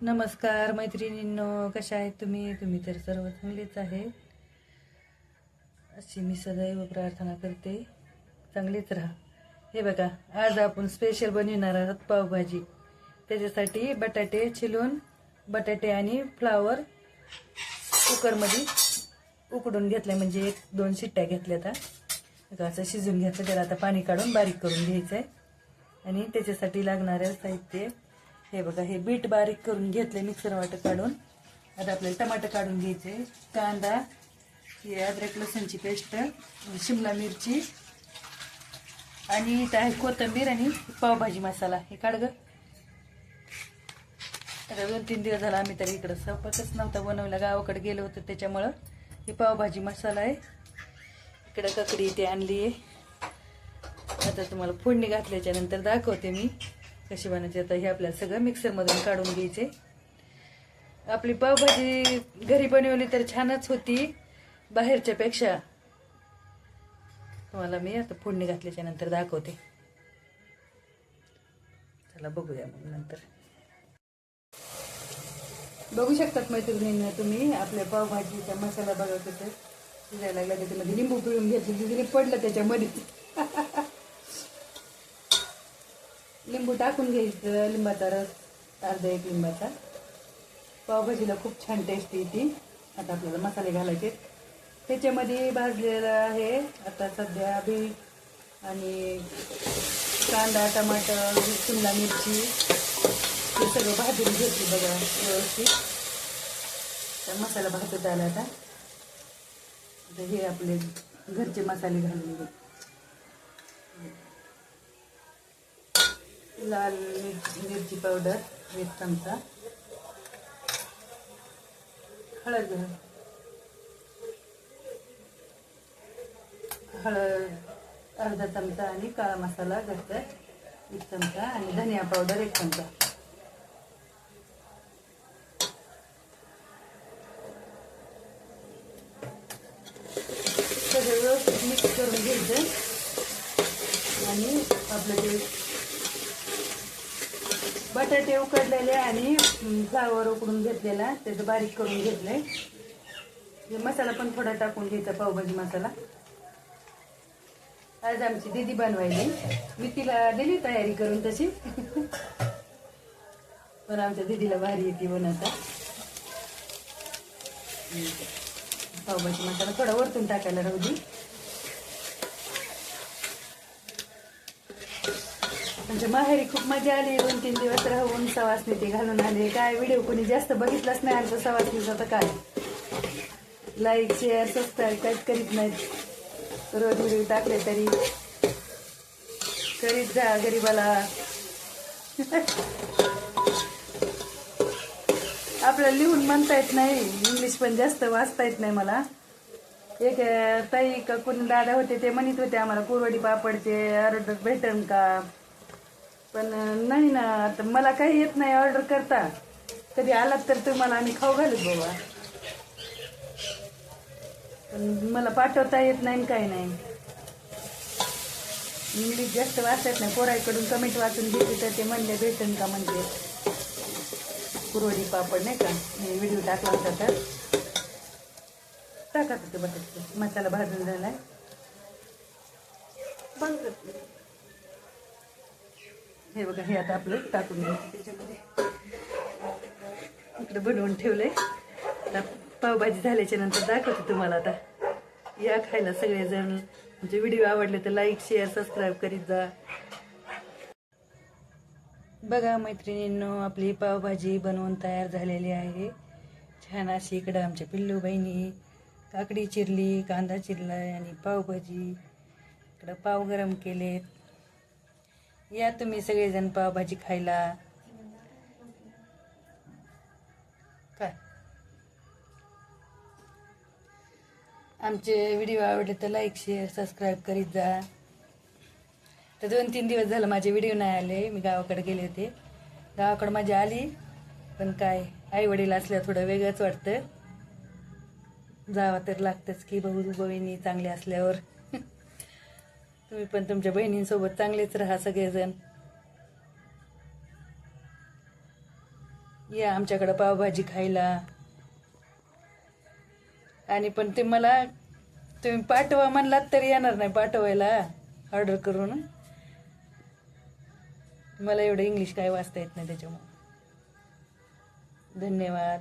नमस्कार मैत्रिणींनो कशा आहेत तुम्ही? तुम्ही तर सर्व चांगलेच आहे अशी मी सदैव प्रार्थना करते. चांगलीच राहा. हे बघा आज आपण स्पेशल बनविणार आहोत पावभाजी. त्याच्यासाठी बटाटे चिलून बटाटे आणि फ्लावर कुकरमध्ये उकडून घेतले म्हणजे एक दोन शिट्ट्या घेतल्या आता असं शिजून घेतलं त्याला आता पाणी काढून बारीक करून घ्यायचं आहे आणि त्याच्यासाठी लागणारं साहित्य हे बघा हे बीट बारीक करून घेतले मिक्सर वाटं काढून. आता आपल्याला टमाटर काढून घ्यायचे. कांदा ही अद्रक लसूणची पेस्ट शिमला मिरची आणि इथं आहे कोथिंबीर आणि पावभाजी मसाला. हे काढ ग. आता दोन तीन दिवस झाला आम्ही तर इकडं स्वयंपाकच नव्हता बनवला. गावाकडे गेलो होतो त्याच्यामुळं हे पावभाजी मसाला आहे. इकडं ककडी ते आणली आहे. आता तुम्हाला फोडणी घातल्याच्या नंतर दाखवते मी. कशी बनवायची आता हे आपल्याला सगळं मिक्सरमधून काढून घ्यायचे. आपली पावभाजी घरी बनवली तर छानच होती बाहेरच्या पेक्षा तुम्हाला मी आता फोडणी घातल्याच्या नंतर दाखवते. चला बघूया मग नंतर. बघू शकतात मैत्रिणींना तुम्ही आपल्या पावभाजीचा मसाला बघा कसं शिजायला लागला त्याच्यामध्ये लिंबू पिळून घ्यायचं तिथे पडलं त्याच्यामध्ये. लिंबू टाकून घ्यायचं लिंबाचा रस अर्धा एक लिंबाचा. पावभाजीला खूप छान टेस्ट येते. आता आपल्याला मसाले घालायचे त्याच्यामध्ये भाजलेलं आहे आता सध्या बीट आणि कांदा टमाटर शिमला मिरची हे सगळं भाजून घेतली बघा व्यवस्थित. तर मसाला भाजत आला आता हे आपले घरचे मसाले घालून घेऊ. लाल मिरची मिरची पावडर एक चमचा हळद हळद अर्धा चमचा आणि काळा मसाला घरचा एक चमचा आणि धनिया पावडर एक चमचा सगळं व्यवस्थित मिक्स करून घ्यायचं आणि आपलं ते बटाटे उकडलेले आणि फ्लावर उकडून घेतलेला. त्याचं बारीक करून घेतलंय. हे मसाला पण थोडा टाकून घ्यायचा पावभाजी मसाला. आज आमची दीदी बनवायली. मी तिला दिली तयारी करून तशी. पण आमच्या दीदीला भारी येते बनवता. पावभाजी मसाला थोडा वरतून टाकायला राहू दे. म्हणजे माहेरी खूप मजा आली. दोन तीन दिवस राहून सवासनी ते घालून आले. काय व्हिडिओ कोणी जास्त बघितलाच नाही आमचा सवासनीचा तर काय? लाईक शेअर सबस्क्राईब काहीच करीत नाहीत. रोज व्हिडिओ टाकले तरी. करीत जा गरीबाला. आपल्याला लिहून म्हणता येत नाही. इंग्लिश पण जास्त वाचता येत नाही मला. एक ताई का कोणी दादा होते ते म्हणत होते आम्हाला कुरवडी पापडचे ऑर्डर भेटन का? पण नाही ना आता मला काही येत नाही ऑर्डर करता. कधी आलात तर तुम्हाला आम्ही खाऊ घालत बाबा पण मला पाठवता येत नाही काही नाही. इंग्लिश जास्त वाचत नाही. पोराईकडून कमेंट वाचून घेतली तर ते म्हणले भेटन का? म्हणजे कुरवडी पापड नाही का? मी व्हिडिओ टाकला होता तर. टाका ते बटाटे. मसाला भाजून झाला बंद हे बघा हे आता आपलं टाकून घ्यायचं त्याच्यामध्ये. इकडे बनवून आहे आता पावभाजी झाल्याच्यानंतर दाखवते तुम्हाला आता. या खायला सगळेजण. म्हणजे व्हिडिओ आवडले तर लाईक शेअर सबस्क्राईब करीत जा. बघा मैत्रिणींनो आपली पावभाजी बनवून तयार झालेली आहे. छान अशी इकडं आमच्या पिल्लू बहिणी काकडी चिरली कांदा चिरला आणि पावभाजी. इकडं पाव गरम केलेत. या तुम्ही सगळेजण पावभाजी खायला काय आमचे व्हिडिओ आवडले तर लाईक शेअर सबस्क्राईब करीत जा तर दोन तीन दिवस झालं माझे व्हिडिओ नाही आले मी गावाकडे गेले होते गावाकडे माझी आली पण काय आई वडील असल्या थोडं वेगळंच वाटतं जावं तर लागतंच की भाऊ बहिणी चांगले असल्यावर तुम्ही पण तुमच्या बहिणींसोबत चांगलेच राहा सगळेजण. या आमच्याकडं पावभाजी खायला. आणि पण ते मला तुम्ही पाठवा म्हणलात तरी येणार नाही पाठवायला ऑर्डर करून. मला एवढं इंग्लिश काय वाचता येत नाही त्याच्यामुळं. धन्यवाद.